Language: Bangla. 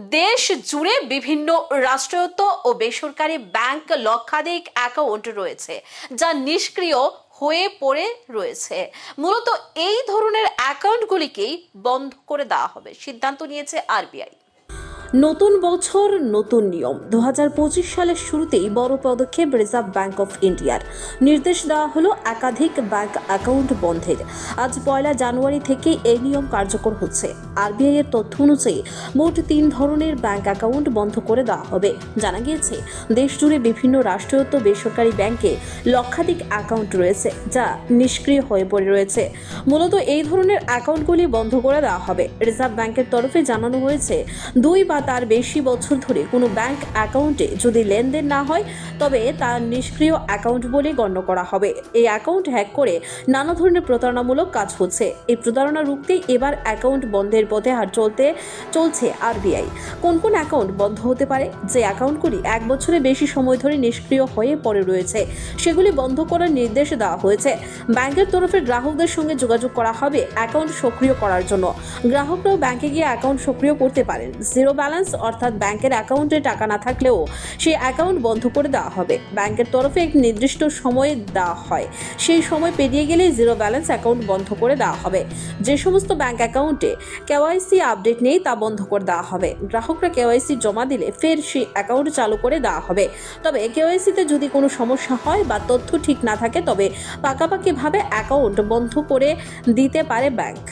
দেশ জুড়ে বিভিন্ন রাষ্ট্রায়ত্ত ও বেসরকারি ব্যাংক লক্ষাধিক অ্যাকাউন্ট রয়েছে, যা নিষ্ক্রিয় হয়ে পড়ে রয়েছে। মূলত এই ধরনের অ্যাকাউন্টগুলিকেই বন্ধ করে দেওয়া হবে, সিদ্ধান্ত নিয়েছে আরবিআই। নতুন বছর, নতুন নিয়ম। দু হাজার পঁচিশ সালের শুরুতেই বড় পদক্ষেপ রিজার্ভ ব্যাংক অফ ইন্ডিয়ার নির্দেশ দেওয়া হলো একাধিক ব্যাংক অ্যাকাউন্ট বন্ধের। আজ পয়লা জানুয়ারি থেকে এই নিয়ম কার্যকর হচ্ছে। আরবিআই এর তথ্য অনুযায়ী মোট তিন ধরনের ব্যাংক অ্যাকাউন্ট বন্ধ করে দেওয়া হবে। জানা গিয়েছে দেশ জুড়ে বিভিন্ন রাষ্ট্রায়ত্ত বেসরকারি ব্যাংকে লক্ষাধিক অ্যাকাউন্ট রয়েছে, যা নিষ্ক্রিয় হয়ে পড়ে রয়েছে। মূলত এই ধরনের অ্যাকাউন্টগুলি বন্ধ করে দেওয়া হবে। রিজার্ভ ব্যাংকের তরফে জানানো হয়েছে, দুই বা তার বেশি বছর ধরে কোনো ব্যাংক অ্যাকাউন্টে যদি লেনদেন না হয়, তবে তা নিষ্ক্রিয় অ্যাকাউন্ট বলে গণ্য করা হবে। এই অ্যাকাউন্ট হ্যাক করে নানা ধরনের প্রতারণামূলক কাজ হচ্ছে। এই প্রতারণা রুখতেই এবার অ্যাকাউন্ট বন্ধের পথে হাট চলতে চলছে আরবিআই। কোন কোন অ্যাকাউন্ট বন্ধ হতে পারে? যে অ্যাকাউন্টগুলি এক বছরের বেশি সময় ধরে নিষ্ক্রিয় হয়ে পড়ে রয়েছে, সেগুলি বন্ধ করার নির্দেশ দেওয়া হয়েছে। ব্যাংকের তরফে গ্রাহকদের সঙ্গে যোগাযোগ করা হবে অ্যাকাউন্ট সক্রিয় করার জন্য। গ্রাহকরাও ব্যাংকে গিয়ে অ্যাকাউন্ট সক্রিয় করতে পারেন। জিরো ব্যালেন্স অর্থাৎ ব্যাংকের অ্যাকাউন্টে টাকা না থাকলেও সেই অ্যাকাউন্ট বন্ধ করে দেওয়া হবে। ব্যাংকের তরফে এক নির্দিষ্ট সময়ে দেওয়া হয়। সেই সময় পেরিয়ে গেলেই জিরো ব্যালেন্স অ্যাকাউন্ট বন্ধ করে দেওয়া হবে। যে সমস্ত ব্যাংক অ্যাকাউন্টে কেওয়াইসি আপডেট নেই তা বন্ধ করে দেওয়া হবে। গ্রাহকরা কেওয়াইসি জমা দিলে ফের সেই অ্যাকাউন্ট চালু করে দেওয়া হবে। তবে কেওয়াইসিতে যদি কোনো সমস্যা হয় বা তথ্য ঠিক না থাকে, তবে পাকাপাকিভাবে অ্যাকাউন্ট বন্ধ করে দিতে পারে ব্যাংক।